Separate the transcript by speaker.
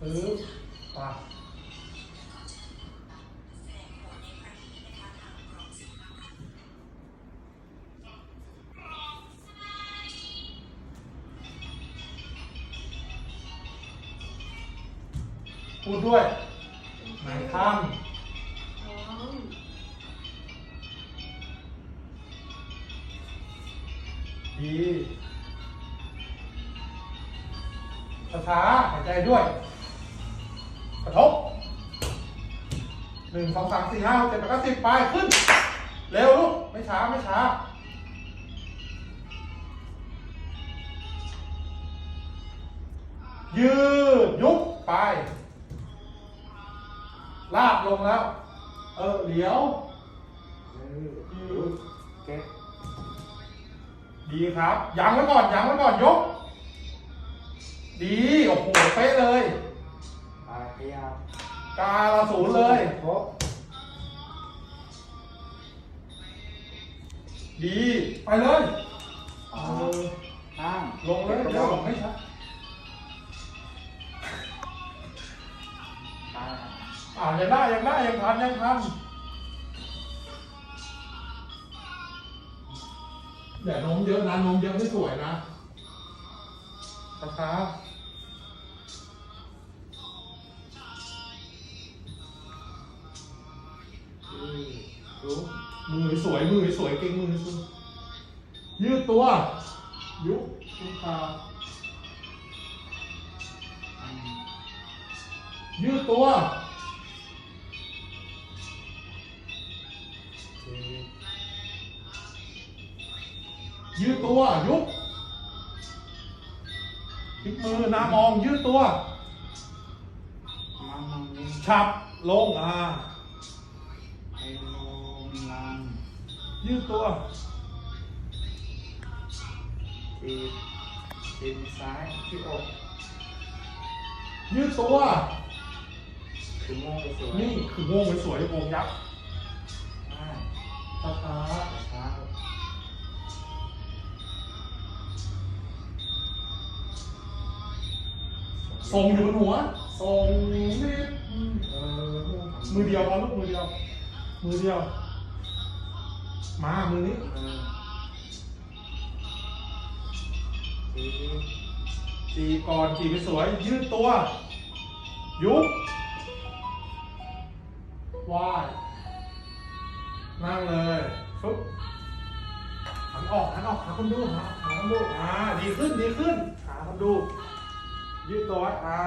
Speaker 1: ปึ๊บปะพูดด้วยหนท
Speaker 2: พร้อมำ
Speaker 1: ดีช้าหายใจด้วย หนึ่งสองสามสี่ห้าหกเจ็ดแปดเก้าสิบไปขึ้น เร็วลูก ไม่ช้า ไม่ช้า ยืด ยุบไป ลากลงแล้ว เออเหลียว
Speaker 3: รู้เก็ต
Speaker 1: ดีครับ ยังไว้ก่อน ยังไว้ก่อน ยก ดี โอ้โห เป๊ะเลย
Speaker 3: ปลายขยับ
Speaker 1: กาละศูนย์เลย
Speaker 3: ครบ
Speaker 1: ดี ไปเลย
Speaker 3: เออห้าง
Speaker 1: ลงเลยเดี๋ยวไม่ชัด
Speaker 3: ตาย
Speaker 1: อ่ายังได้ยังได้ยังทันยังทันอย่านมเยอะนะนมเยอะไม่สวยนะช้า
Speaker 3: อื รู้
Speaker 1: ๆมือสวยมือสวยเก่งมือสวยยืดตัว ยุบยุบขา
Speaker 3: อืม
Speaker 1: ยืดตัว
Speaker 3: คือ
Speaker 1: ยืดตัวยุบพลิกมือหน้ามองยืดตัว
Speaker 3: มังมังนี่
Speaker 1: ฉับลงอ่า
Speaker 3: ไอโล มลัง
Speaker 1: ยืดตัว
Speaker 3: ตีตีนซ้ายที่อก
Speaker 1: ยืดตัว
Speaker 3: คือโม่ไปสวย
Speaker 1: นี่คือวงสวยๆวงยักษ์
Speaker 3: อ่า
Speaker 1: ช้า
Speaker 3: ช้า
Speaker 1: ๆส่งอยู่บนหัวส่งนิดเออมือเดียวเอาลูกมือเดียว มือเดียว มามือนี้จีก่อนจีไปสวย ยืดตัว ยุบวายนั่งเลยฟึบหันออกหันออกหาคนดูหาหาคนดูอ่าดีขึ้นดีขึ้นหาคนดู ยืดตัวอ่า